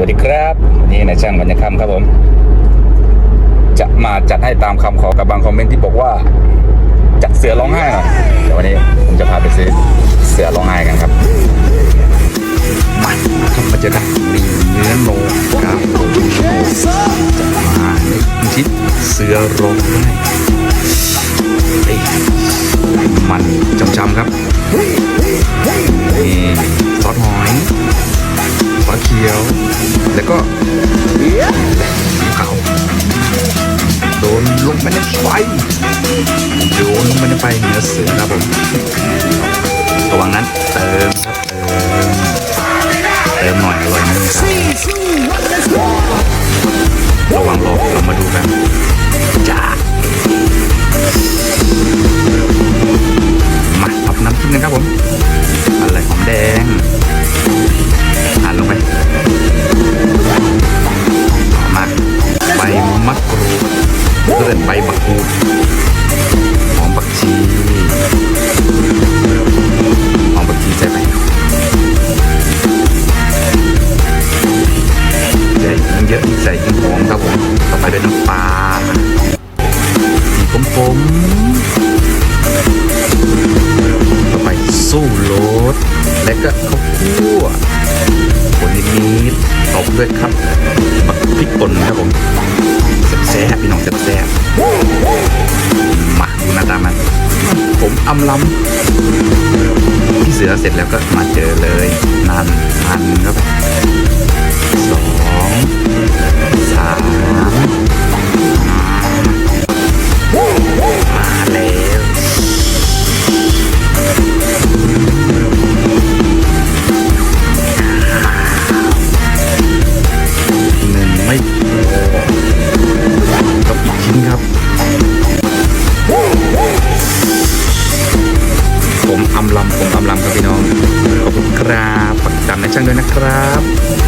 วัสดีครับนี่นายช่างบรรยคำครับผม จะมาจัดให้ตามคำขอกับบางคอมเมนต์ที่บอกว่า จัดเสือร้องไห้หน่อยเดี๋ยววันนี้ผมจะพาไปซื้อเสือร้องไห้กันครับมาครับมาเจอกันมีเนื้อโนกับโนจะมาในชิ้นเสือร้องไห้ ขียว แล้วก็สีขาวโดนลงไปในไฟโดนลงไปในไฟเนื้อเสือครับผมระหว่างนั้นเติมครับเติมเติมหน่อยอร่อยนึงครับระหว่างรอเรามาดูกันจ้ามาพับน้ำจิ้มกันครับผมอะไรหอมแดง ไปต่อมาใบมะกรูดเพื่อนใบมะกรูดหอมบักชีหอมบักชีใส่ไปใส่ยิ่งเยอะยิ่งใส่ยิ่งหอมครับผมต่อไปด้วยน้ำปลาสีคมๆต่อไปสู้รสและก็ข้าวคั่ว ด้วยครับบักพริกป่นนะครับผมแซ่บพี่น้องแซ่บมาดูหน้าตามัน ผมอำลำพี่เสือเสร็จแล้วก็มาเจอเลยนั่นพันครับสอง จังเลยนะครับ